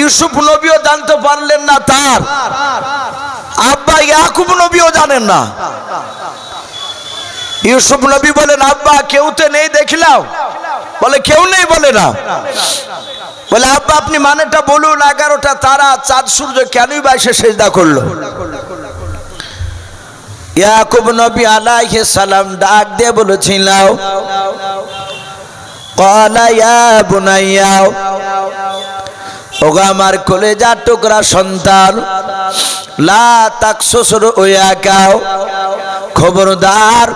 ইউসুফ নবীও জানতে পারলেন না তার। আব্বা ইয়াকুব নবীও জানেন না। ইউসুফ নবী বলেন, আব্বা, কেউ তো নেই দেখলাম। বলে, কেউ নেই বলে না। বলে, আব্বা, আপনি মানেটা বলুন, এগারোটা তারা, চাঁদ, সূর্য, কেনই বা এসে সেজদা করল? ইয়াকুব নবী আলাইহিস সালাম ডাক দিয়ে বলেছিলাম কলা ইয়া বুনাইয়া ওগো আমার কলেজা টুকরা সন্তান, লা খবরদার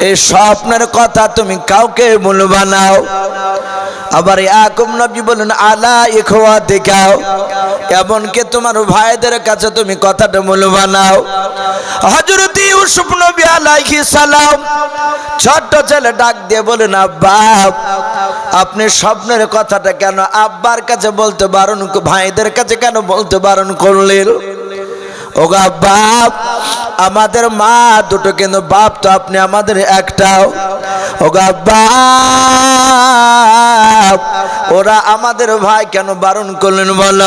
এই স্বপ্নের কথা তুমি কাউকে মূল বানাও আবার ইয়াকুব নবী বলেন আলা দেখাও এমনকি তোমার ভাইদের কাছে তুমি কথাটা মূল বানাও হযরত ইউসুফ নবী আলাইহিস সালাম ছোট্ট ছেলে ডাক দিয়ে বলেন আব্বা, আপনি স্বপ্নের কথাটা কেন আব্বার কাছে বলতে বারণ ভাইদের কাছে কেন বলতে বারণ করলেন? ওগা বাপ আমাদের মা দুটো কিন্তু বাপ তো আপনি আমাদের একটাও। ওগা ওরা আমাদের ভাই কেন বারণ করলেন বলল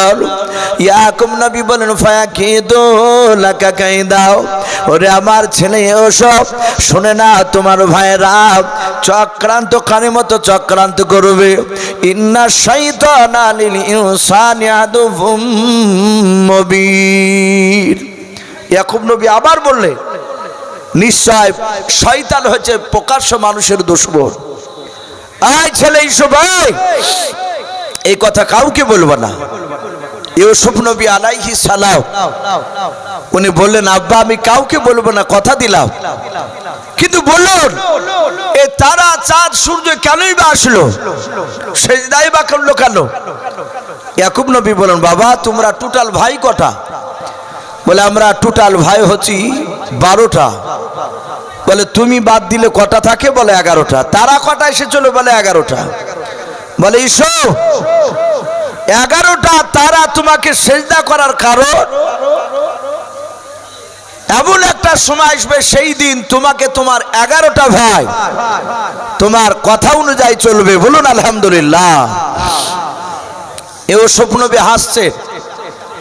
ইয়াকুম নবী বলেন ফায়া খেয়ে দো লাকা খাই দাও ওরে আমার ছেলে ওসব শুনে না তোমার ভাইরা চক্রান্ত কানে মতো চক্রান্ত করবে। ইন্না শাইতান আলিল ইনসানি আদুবুম মুবিন। ইয়াকুব নবী আবার বললেন নিশ্চয় শয়তান হচ্ছে প্রকাশ্য মানুষের দুশ্মন। আয় ছেলে ইসু ভাই এই কথা কাউকে বলব না। ইউসুফ নবী আলাইহি সালাম, উনি বললেন, আব্বা, আমি কাউকে বলব না, কথা দিলাম। কিন্তু বলুন, এ তারা চাঁদ, সূর্য কেনই বা আসলো? সেজদাই বা করল কেন? ইয়াকুব নবী বলেন বাবা, তোমরা টোটাল ভাই কটা? বলে, আমরা টোটাল ভাই হচ্ছি বারোটা। বলে, তুমি বাদ দিলে কটা থাকে? বলে, এগারোটা। তারা কটা এসে চলো বলে, এগারোটা। বলে, ইসো, এগারোটা তারা তোমাকে সেজদা করার কারণ। এমন একটা সময় আসবে সেই দিন তোমাকে তোমার এগারোটা ভাই তোমার কথা অনুযায়ী চলবে। বলুন, আলহামদুলিল্লাহ। এও স্বপ্নবী হাসছে।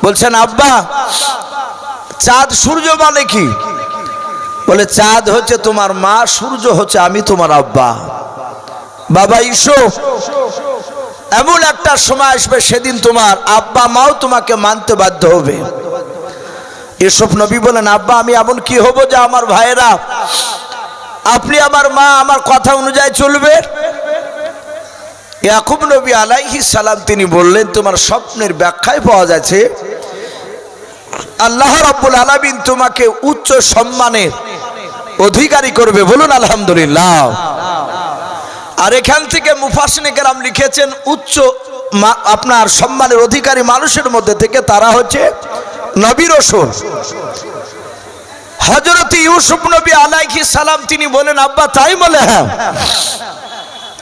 বলছেন, আব্বা চাঁদ সূর্য মানে কি? বলে, চাঁদ হচ্ছে তোমার মা, সূর্য হচ্ছে আমি তোমার আব্বা। বাবা ইসো এমন একটা সময় আসবে, সেদিন তোমার আব্বা মাও তোমাকে মানতে বাধ্য হবে। এসব নবী বলেন, আব্বা, আমি এমন কি হব যে আমার ভাইয়েরা, আপনি আমার মা, আমার কথা অনুযায়ী চলবে? ইয়াকুব নবী আলাইহি সালাম তিনি বললেন, তোমার স্বপ্নের ব্যাখ্যায় পাওয়া যাচ্ছে আল্লাহ রাব্বুল আলামিন তোমাকে উচ্চ সম্মানের অধিকারী করবে। বলুন, আলহামদুলিল্লাহ। আর এখান থেকে মুফাসিনে কেরাম লিখেছেন, উচ্চ আপনার সম্মানের অধিকারী মানুষের মধ্যে থেকে তারা হচ্ছে নবী রসুল। হজরত ইউসুফ নবী আলাইহি সালাম, তিনি বলেন, আব্বা, তাই বলে হ্যাঁ।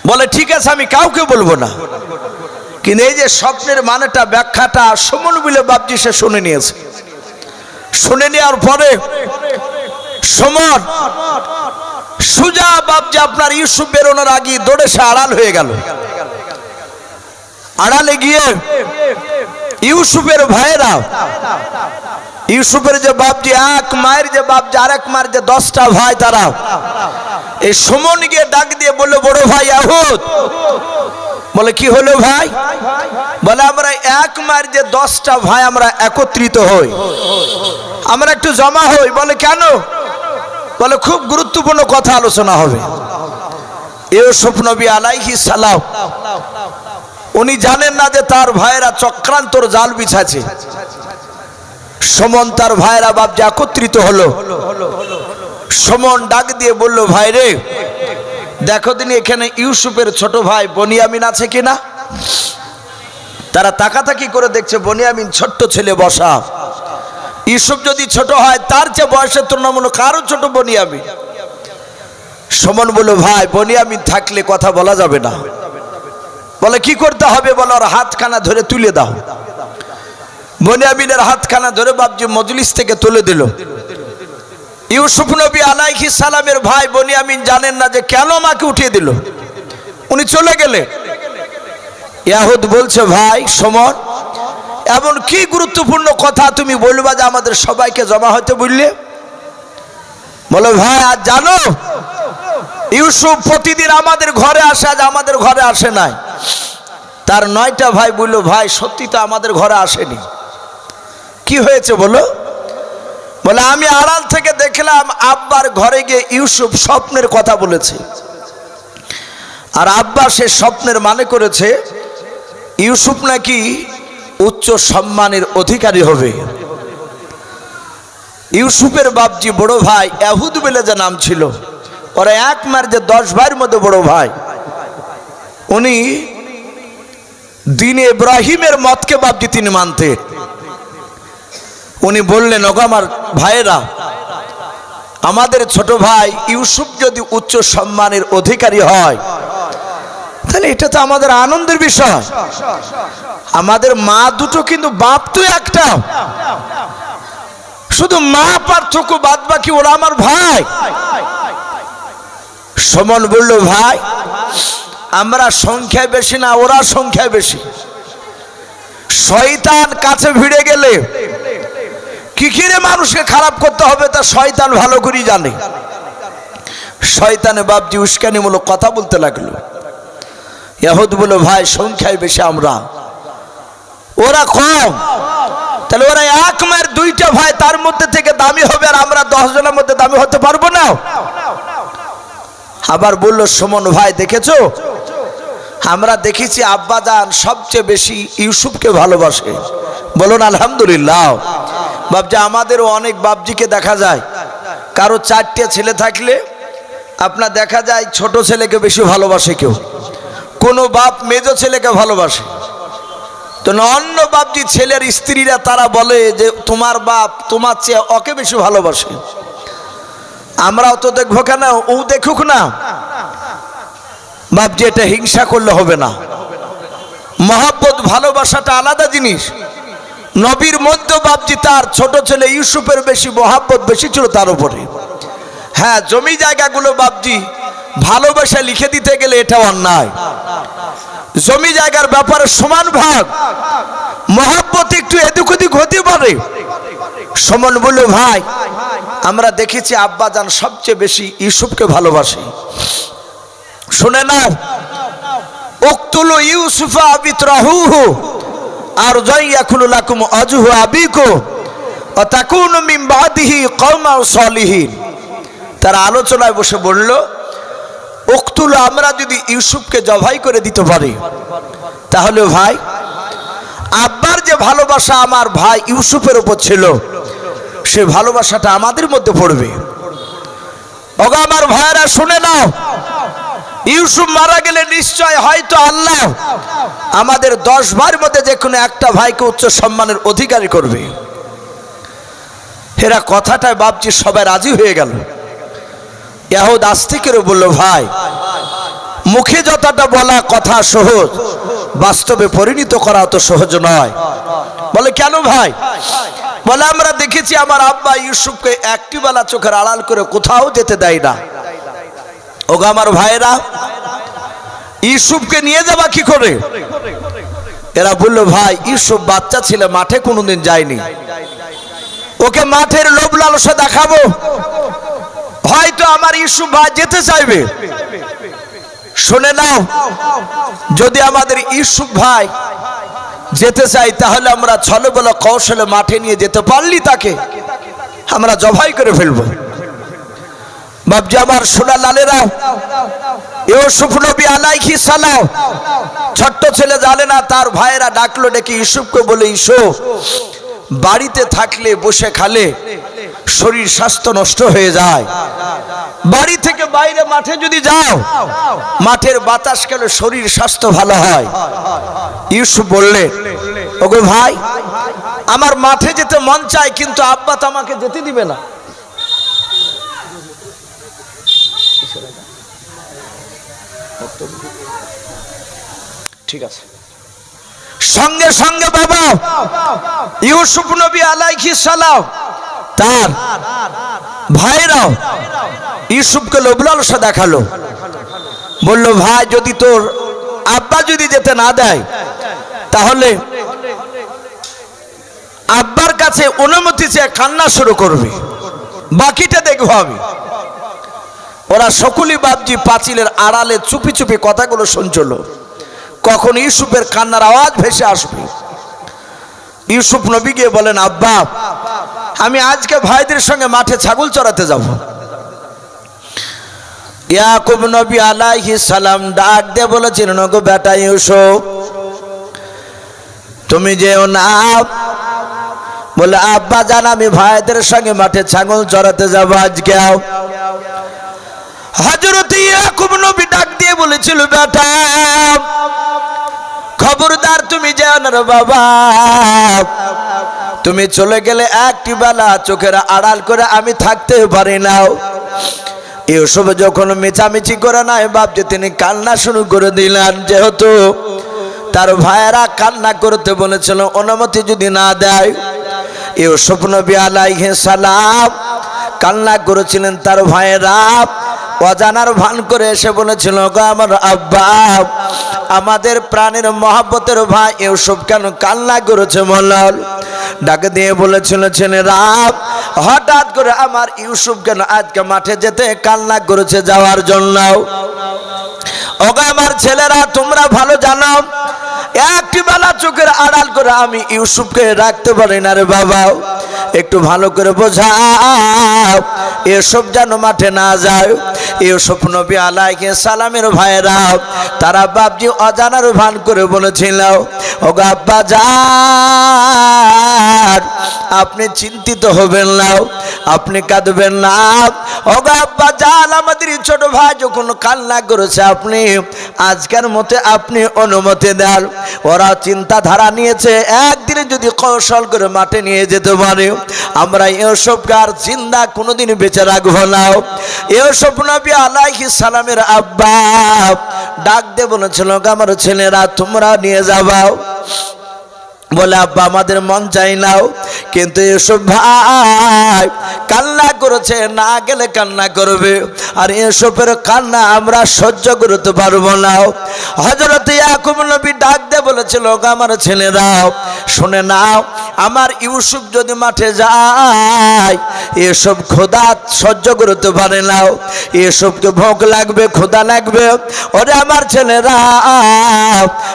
বলে, ঠিক আছে, আমি কাউকে বলব না। কিন্তু এই যে স্বপ্নের মানেটা, ব্যাখ্যাটা সুমন বিলে বাপজি সে শুনে নিয়েছে। শুনে নেওয়ার পরে সমর, সুজা বাপজি আপনার ইউসুফ বেরোনোর আগে দৌড়ে সে আড়াল হয়ে গেল। আড়ালে গিয়ে ইউসুফের ভাইয়েরা, ইউসুফের যে বাপজি, এক মায়ের যে বাপজি, আরেক মায়ের যে দশটা ভাই তারা এই সুমন গিয়ে ডাক দিয়ে বলল, বড় ভাই আহুত বলে, কি হলো ভাই? বলে, আমরা এক মায়ের যে দশটা ভাই আমরা একত্রিত হই। আমরা একটু জমা হই। বলে, কেন? বলে, খুব গুরুত্বপূর্ণ কথা আলোচনা হবে। ইউসুফ নবী আলাইহি সালাম, উনি জানেন না যে তার ভাইয়েরা চক্রান্তর জাল বিছাছে সমন তার ভাইয়েরা বাপজি একত্রিত হলো। সমন ডাক দিয়ে বলল, ভাই রে, দেখো দিন এখানে ইউসুফের ছোট ভাই বনিয়ামিন আছে কিনা? তারা তাকাতাকি করে দেখছে বনিয়ামিন ছোট্ট ছেলে বসা। ইউসুফ যদি ছোট হয়, তার চেয়ে বয়সের তুলনামূলক কারও ছোট বনিয়ামিন সমন বলল, ভাই বনিয়ামিন থাকলে কথা বলা যাবে না। বলে, কি করতে হবে? বলে ওর হাতখানা ধরে তুলে দাও। বনিয়ামিনের হাতখানা ধরে বাবজি মজলিস থেকে তুলে দিল। ইউসুফ নবী আলাইহি সালামের ভাই বনিয়ামিন জানেন না যে কেন আমাকে উঠিয়ে দিল। উনি চলে গেলে ইয়াহুদ বলছে, ভাই সমর এমন কি গুরুত্বপূর্ণ কথা তুমি বলবা যে আমাদের সবাইকে জমা হতে বললে? বলো, ভাই আজ জানো, ইউসুফ প্রতিদিন আমাদের ঘরে আসে, আজ আমাদের ঘরে আসে নাই। তার নয়টা ভাই বলল, ভাই, সত্যি তো আমাদের ঘরে আসেনি। কি হয়েছে বলো? বলে, আমি আড়াল থেকে দেখলাম আব্বার ঘরে গিয়ে ইউসুফ স্বপ্নের কথা বলেছে। আর আব্বা সে স্বপ্নের মানে করেছে ইউসুফ নাকি উচ্চ সম্মানের অধিকারী হবে? ইউসুফের বাপজি বড় ভাই, এহুদ বলে যে নাম ছিল। ওরা এক মার যে দশ ভাইয়ের মধ্যে বড় ভাই। উনি দিনে ইব্রাহিমের মতকে বাপজি তিনি মানতেন উনি বললেন, ওগো আমার ভাইয়েরা, আমাদের ছোট ভাই ইউসুফ যদি উচ্চ সম্মানের অধিকারী হয় তাহলে এটা তো আমাদের আনন্দের বিষয়। আমাদের মা দুটো কিন্তু বাপ তো একটা। শুধু মা পার্থক্য বাদ বাকি ওরা আমার ভাই। সমন বলল, ভাই, আমরা সংখ্যায় বেশি না, ওরা সংখ্যায় বেশি। শয়তান কাছে ভিড়ে গেলে কি কিরে মানুষকে খারাপ করতে হবে তা শয়তান ভালো করেই জানে। শয়তানে বাপজি উস্কানিমূলক কথা বলতে লাগল। ইয়াহুদ বলো ভাই, সংখ্যায় বেশি আমরা। ওরা কম। তাহলে ওরা এক মায়ের দুইটা ভাই, তার মধ্যে থেকে দামি হবে আর আমরা দশ জনের মধ্যে দামি হতে পারব না। আবার বলল, সুমন ভাই, দেখেছ? আমরা দেখেছি আব্বা আব্বাজান সবচেয়ে বেশি ইউসুফকে ভালোবাসে। বলুন, আলহামদুলিল্লাহ। বাবজি আমাদেরও অনেক বাবজিকে দেখা যায়। কারও চারটে ছেলে থাকলে আপনার দেখা যায় ছোট ছেলেকে বেশি ভালোবাসে কেউ। কোনো বাপ মেজ ছেলেকে ভালোবাসে। তো অন্য বাপজি ছেলের স্ত্রীরা তারা বলে যে, তোমার বাপ তোমার চেয়ে ওকে বেশি ভালোবাসে। আমরাও তো দেখব কেন? ও দেখুক না। বাপজি এটা হিংসা করলে হবে না। মহাব্বত, ভালোবাসাটা আলাদা জিনিস। নবীর মধ্যে বাপজি তার ছোট ছেলে ইউসুফের বেশি মহাব্বত বেশি ছিল তার উপরে। হ্যাঁ জমি জায়গাগুলো বাপজি ভালোবাসা লিখে দিতে গেলে এটা অন্যায়। জমি জায়গার ব্যাপারে সমান ভাগ, মহাব্বত একটু এদিক ওদিক হতে পারে। সমান বলল, ভাই, আমরা দেখেছি আব্বা যান সবচেয়ে বেশি ইউসুফকে ভালোবাসে। শুনে না উক্তুল ইউসুফা বিত্রাহুহু আর জয়াকুল লাকুম আজহু আবিকু তাকুন মিন বাদিহি কওমা সলিহিন। তারা আলোচনায় বসে বলল উক্তুল আমরা যদি ইউসুফকে জবাই করে দিতে পারি, তাহলে ভাই, আব্বার যে ভালোবাসা আমার ভাই ইউসুফের উপর ছিল, সে ভালোবাসাটা আমাদের মধ্যে পড়বে। ওগো আমার ভাইয়েরা, শুনে নাও। ইউসুফ মারা গেলে নিশ্চয় হয়তো আল্লাহ আমাদের দশ ভাইয়ের মধ্যে যে কোনো একটা ভাইকে উচ্চ সম্মানের অধিকারী করবে। এরা কথাটায় বাপজি সবাই রাজি হয়ে গেল। ইয়াহুদ আস্তিকেরও বলল, ভাই, মুখে যতটা বলা কথা সহজ, বাস্তবে পরিণত করা অত সহজ নয়। বলে, কেন ভাই? বলে, আমরা দেখেছি আমার আব্বা ইউসুফকে একটি বেলা চোখের আড়াল করে কোথাও যেতে দেয় না। ওগো আমার ভাইয়েরা, ইউসুফকে নিয়ে যাবা কি করে? এরা বলল, ভাই, ইউসুফ বাচ্চা ছেলে, মাঠে কোনোদিন যায়নি। ওকে মাঠের লোভ লালসা দেখাবো। হয়তো আমার ইউসুফ ভাই যেতে চাইবে। শুনে নাও, যদি আমাদের ইউসুফ ভাই যেতে চাই তাহলে আমরা ছলে বলে কৌশলে মাঠে নিয়ে যেতে পারলি তাকে। আমরা জবাই করে ফেলব। বাবজি আমার সোনা লালেরা ইউসুফ নবী আলাইহি সালাম, ছোট্ট ছেলে জানে না, তার ভাইয়েরা ডাকলো, ডেকে ইউসুফকে বলে ইসুফ বাড়িতে থাকলে, বসে খালে। শরীর স্বাস্থ্য নষ্ট হয়ে যায়। বাড়ি থেকে বাইরে মাঠে যদি যাও, মাঠের বাতাস গেলে শরীর স্বাস্থ্য ভালো হয়? ইউসুফ বললে, ওগো ভাই, আমার মাঠে যেতে মন চায়, কিন্তু আব্বা আমাকে যেতে দিবে না। ঠিক আছে। সঙ্গে সঙ্গে বাবা, ইউসুফ নবী আলাইহি সালাম তার ভাইরাও ইউসুফকে লোবলালসা দেখাল। বলল, ভাই, যদি তোর আব্বা যদি যেতে না দেয়, তাহলে আব্বার কাছে অনুমতি চেয়ে কান্না শুরু করবে। বাকিটা দেখব আমি। ওরা সকলই বাপজি পাঁচিলের আড়ালে চুপি চুপি কথাগুলো শুনছিল। কখন ইউসুফের কান্নার আওয়াজ ভেসে আসবে ইউসুফ নবী গিয়ে বলেন, আব্বা, আমি আজকে ভাইদের সঙ্গে মাঠে ছাগল চড়াতে যাব। ইয়াকুব নবী আলাইহি সালাম ডাক দিয়ে বলেছিলেন গো বেটা ইউসুফ, তুমি যেও না। বলে, আব্বা জান, আমি ভাইদের সঙ্গে মাঠে ছাগল চড়াতে যাব আজকে। হজরত ইয়াকুব নবী ডাক দিয়ে বলেছিল, বেটা খবরদার তুমি যেও না বাবা। তুমি চলে গেলে একটি বেলা চোখের আড়াল করে আমি থাকতে পারি না। এসব যখন মিছামিছি করে নাই ভাবছে তিনি কান্না শুরু করে দিলেন। যেহেতু তার ভাইয়েরা কান্না করতে বলেছিল, অনুমতি যদি না দেয় ইউসুফ নবী আলাইহে সালাম কান্না করেছিলেন তার ভাইয়েরা। অজানার ভান করে এসে বলেছিল, গো আমার আব্বা আমাদের প্রাণের মহাব্বতের ভাই ইউসুফ কেন কান্না করেছে মল্লাল ডাক দিয়ে বলেছিল ছেলেরা হঠাৎ করে আমার ইউসুফ কেন আজকে মাঠে যেতে কান্না করেছে যাওয়ার জন্য ওগো আমার ছেলেরা, তোমরা ভালো জানো একটি বেলা চোখের আড়াল করে আমি ইউসুফকে রাখতে পারি না রে বাবা। একটু ভালো করে বোঝা এসব যেন মাঠে না যায়। ইউসুফ নবী আলাইকে সালামের ভাইরা তারা বাপজি অজানার ভান করে বলেছিল ও আব্বা যান। আপনি চিন্তিত হবেন না, আপনি কাঁদবেন না। ও আব্বা যান আমাদের ছোট ভাই যখন কান্না করেছে, আপনি আজকের মতে আপনি অনুমতি দেন। ওরা চিন্তাধারা নিয়েছে, একদিনে যদি কৌশল করে মাঠে নিয়ে যেতে পারে। আমরা এসবকে আর জিন্দা কোনোদিন বেঁচে রাখব না। এসব নবী আলাইহি সালামের আব্বা, ডাক দে বলেছিল আমার ছেলেরা, তোমরা নিয়ে যাবাও বলে, আব্বা, আমাদের মন চাই নাও কিন্তু এসব ভাই কান্না করেছে, না গেলে কান্না করবে। আর এসবের কান্না আমরা সহ্য করতে পারব না হজরত ইয়াকুব নবী ডাক দে বলেছিল, "ওগো আমার ছেলেরাও শুনে নাও, আমার ইউসুফ যদি মাঠে যায়, এসব খোদা সহ্য করতে পারে না এসবকে ভোগ লাগবে খোদা লাগবে। ওরে আমার ছেলেরা,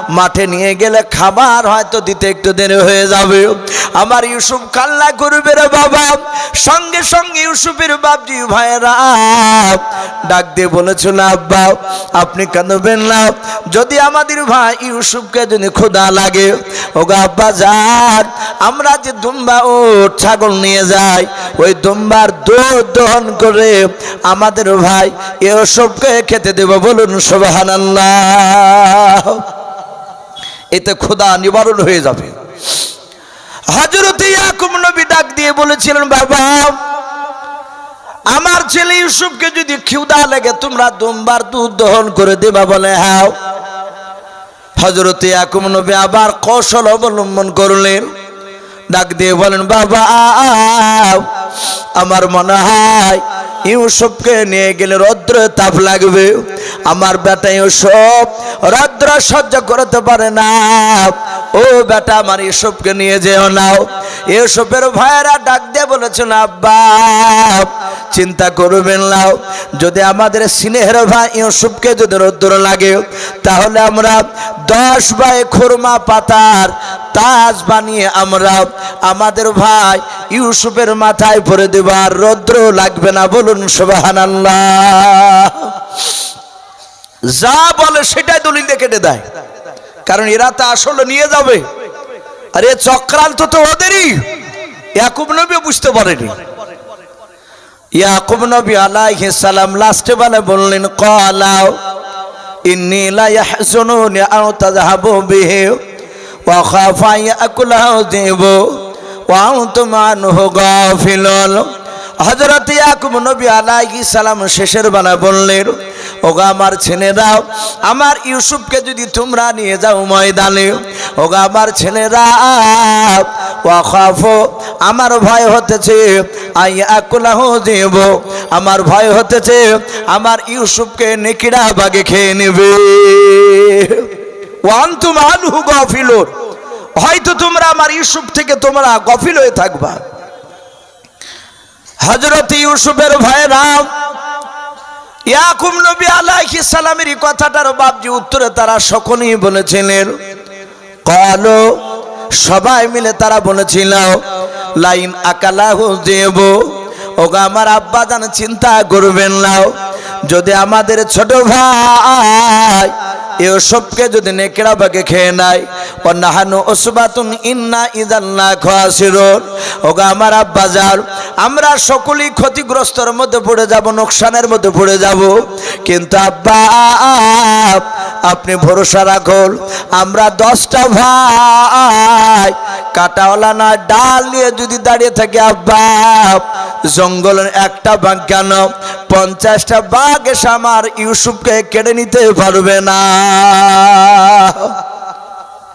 মাঠে নিয়ে গেলে খাবার হয়তো দিতে একটু হয়ে যাবে। আমার ইউসুফ কান্না করবে বাবা। সঙ্গে সঙ্গে ইউসুফের বাপজি ভাইয়েরা ডাক দিয়ে বলেছিল আব্বা, আপনি কাঁদবেন না। যদি আমাদের ভাই ইউসুফকে যদি খোদা লাগে, ওগা আব্বা যান, আমরা যে দুম্বা ও ছাগল নিয়ে যাই, ওই দুম্বার দুধ দহন করে আমাদের ভাই এসবকে খেতে দেব বলুন সোবাহান এতে খোদা নিবারণ হয়ে যাবে। হজরত ইয়াকুব নবী ডাক দিয়ে বলেছিলেন, বাবা, আমার ছেলে ইউসুফকে যদি খিউদা লেগে, তোমরা দুমবার দুধ দহন করে দেবা বলে হাও হজরত ইয়াকুব নবী আবার কৌশল অবলম্বন করলেন। ডাক দিয়ে বলেন, বাবা, আমার মনে হয় ইউসুফকে নিয়ে গেলে রৌদ্র তাপ লাগবে। আমার বেটা ইউসুফ রৌদ্র সহ্য করতে পারে না। ও বেটা, আমার ইউসুফকে নিয়ে যেও নাও ইউসুফের ভাইয়েরা ডাক দিয়ে বলেছেন আব্বা চিন্তা করবেন নাও যদি আমাদের স্নেহের ভাই ইউসুফকে যদি রৌদ্র লাগে, তাহলে আমরা দশ বাই খুরমা পাতার তাজ বানিয়ে আমরা আমাদের ভাই ইউসুফের মাথায় ভরে দেবার রৌদ্র লাগবে না। বলুন সুবাহান যা বলে সেটাই দলিল কেটে দেয়। কারণ এরা তা আসলে নিয়ে যাবে। আরে চক্রান্ত তো ওদেরই। ইয়াকুব নবী বুঝতে পারেনি। ইয়াকুব নবী আলাইহিস সালাম লাস্টে বলে, বললেন কলাও ইন্নী লা ইয়াহজুনুনি আও তাযহাবু বিহি ওয়া খাফা ইয়াকুলাহু যিবু ওয়া আনতুম আনহু গাফিলুন। হযরত ইয়াকুব নবী আলাইহিস সালাম শেষের বেলা বললেন ওগা আমার ছেলে ছেলেরা আমার ইউসুফকে যদি তোমরা নিয়ে যাও ময়দানে, ওগা আমার ছেলেরা ওয়াখাফ, আমার ভয় হতেছে আই আকুলাহ দেব আমার ভয় হতেছে, আমার ইউসুফকে নেকিড়া বাগে খেয়ে নেবে। ওয়ান্তুম আনহু গাফিলুন, হয়তো তোমরা আমার ইউসুফ থেকে তোমরা গফিল হয়ে থাকবা। হজরত ইউসুফের ভাইরাম ইয়াকুব নবী আলাইহি সালামের কথাটার বাপজি উত্তরে তারা সকলেই বলেছিলেন। কলো সবাই মিলে তারা বলেছিল, লাইন আকালাহ দেব। ওগো আমার আব্বা জান চিন্তা করবেন নাও যদি আমাদের ছোট ভাই এসবকে যদি নেকড়া বাগে খেয়ে নেয় ও নাহানু ওসবাতুন ইন্না ইদান্না খাসিরুন। ওগো আমার আব্বা যান আমরা সকলেই ক্ষতিগ্রস্তর মধ্যে পড়ে যাব, নোকসানের মধ্যে পড়ে যাব। কিন্তু আব্বা, আপনি ভরসা রাখুন, আমরা দশটা ভাই, কাটাওয়ালা না, ডাল নিয়ে যদি দাঁড়িয়ে থাকি, আব্বা জঙ্গলের একটা বাঘ কেন? পঞ্চাশটা বাঘ এসে আমার ইউসুফকে কেড়ে নিতে পারবে না।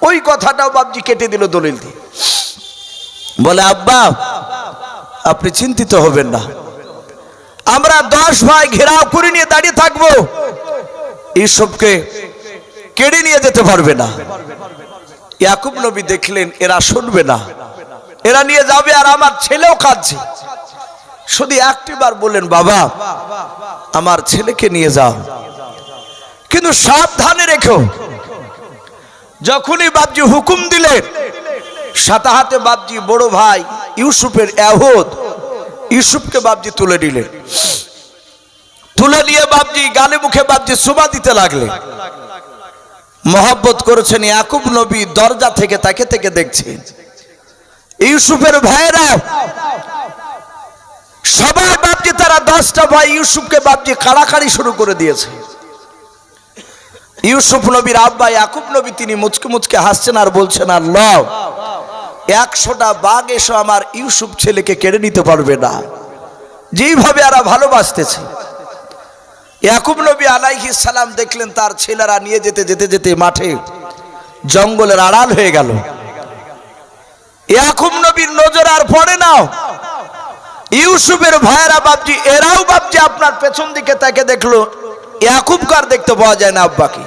ওই কথাটাও বাবজি কেটে দিল দলিল দিয়ে। বলে আব্বা আপনি চিন্তিত হবেন না। আমরা দশ ভাই ঘেরাও করে নিয়ে দাঁড়িয়ে থাকব। ইউসুফকে কেড়ে নিয়ে যেতে পারবে না। ইয়াকুব নবী দেখলেন এরা শুনবে না। এরা নিয়ে যাবে আর আমার ছেলেও কাঁদছে। শুধু একটি বার বললেন, বাবা, আমার ছেলেকে নিয়ে যাও। কিন্তু সাবধানে রেখো, যখনই বাবজি হুকুম দিলেন সাতা হাতে বাবজি বড় ভাই ইউসুফের এহদ ইউসুফকে বাবজি তুলে নিলেন তুলে নিয়ে বাবজি গালে মুখে বাবজি সুবা দিতে লাগলেন মহব্বত করেছেন ইয়াকুব নবী দরজা থেকে তাকে থেকে দেখছেন ইউসুফের ভাইরা সবাই বাপজি তারা দশটা ভাই ইউসুফকে বাপজি কাড়াকাড়ি শুরু করে দিয়েছে। ইউসুফ নবীর আব্বা, ইয়াকুব নবী তিনি মুচকে মুচকে হাসছেন আর বলছেন আর লও একশোটা বাঘ এসো আমার ইউসুফ ছেলেকে কেড়ে নিতে পারবে না। যেইভাবে এরা ভালোবাসতেছে। ইয়াকুব নবী আলাইহিস সালাম দেখলেন তার ছেলেরা নিয়ে যেতে যেতে যেতে মাঠে জঙ্গলের আড়াল হয়ে গেল। ইয়াকুব নবীর নজর আর পড়ে নাও ইউসুফের ভাইয়েরা বাপজি, এরাও বাপজি আপনার পেছন দিকে তাকে দেখল। ইয়াকুব কার দেখতে পাওয়া যায় না আব্বাকে।